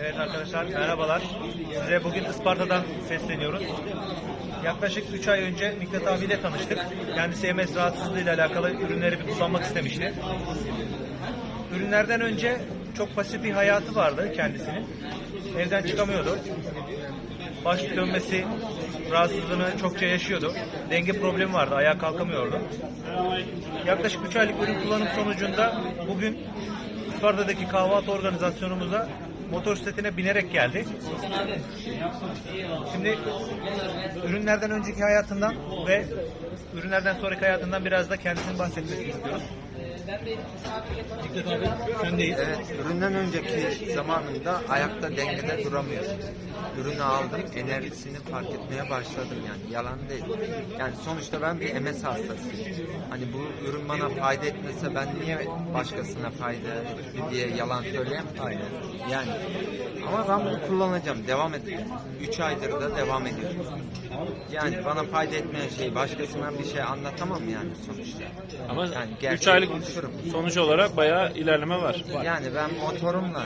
Evet arkadaşlar merhabalar. Size bugün Isparta'dan sesleniyoruz. Yaklaşık 3 ay önce Miktat abiyle tanıştık. Kendisi MS rahatsızlığıyla alakalı ürünleri bir kullanmak istemişti. Ürünlerden önce çok pasif bir hayatı vardı kendisinin. Evden çıkamıyordu. Baş dönmesi rahatsızlığını çokça yaşıyordu. Denge problemi vardı, ayağa kalkamıyordu. Yaklaşık 3 aylık ürün kullanım sonucunda bugün Isparta'daki kahvaltı organizasyonumuza motosikletine binerek geldi. Şimdi ürünlerden önceki hayatından ve ürünlerden sonraki hayatından biraz da kendisini bahsetmek istiyoruz. Evet, üründen önceki zamanında ayakta dengede duramıyordum. Ürünü aldım, enerjisini fark etmeye başladım yani yalan değil. Yani sonuçta ben bir MS hastasıyım. Hani bu ürün bana fayda etmese ben niye başkasına fayda etti diye yalan söyleyeyim? Aynen. Yani ama ben bunu kullanacağım, devam edeceğim. 3 aydır da devam ediyorum. Yani bana fayda etmeyen şeyi başkasına bir şey anlatamam yani sonuçta. Ama Yani 3 gerçeği aylık konuşurum. sonuç olarak bayağı ilerleme var. Yani ben motorumla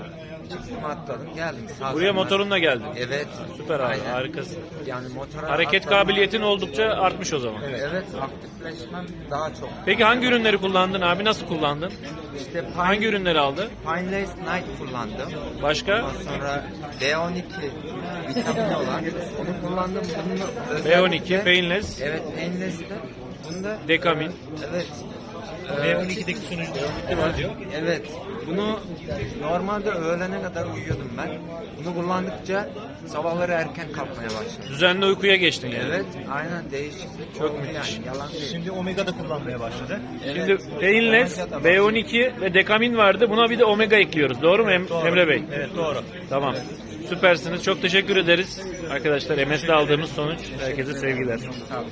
çıktım atladım geldim. Sağ Buraya sonra- motorunla geldin. Evet. Süper abi Aynen. harikasın. Yani motora Hareket atlamam- kabiliyetin oldukça artmış o zaman. Evet. aktifleşmem daha çok. Peki hangi ürünleri kullandın abi? Nasıl kullandın? İşte Pine, Hangi ürünleri aldı? Pine Lace Night kullandım. Başka? Ondan sonra B12 vitamin olan onu kullandım. Bunu B12, özellikle- Painless, Evet Painless'te. Bunda Dekamin. evet. B12'deki sunucu var diyor. Evet. Bunu normalde öğlene kadar uyuyordum ben. Bunu kullandıkça sabahları erken kalkmaya başladım. Düzenli uykuya geçtin yani. Evet, aynen değişiklik çok yani yalan değil. Şimdi Omega da kullanmaya başladı. Şimdi Painless, B12 ve Dekamin vardı. Buna bir de Omega ekliyoruz. Doğru mu Em- Doğru. Emre Bey? Evet doğru. Tamam. Süpersiniz. Çok teşekkür ederiz. Arkadaşlar MS'de aldığımız sonuç. Herkese sevgiler. Sağ olun.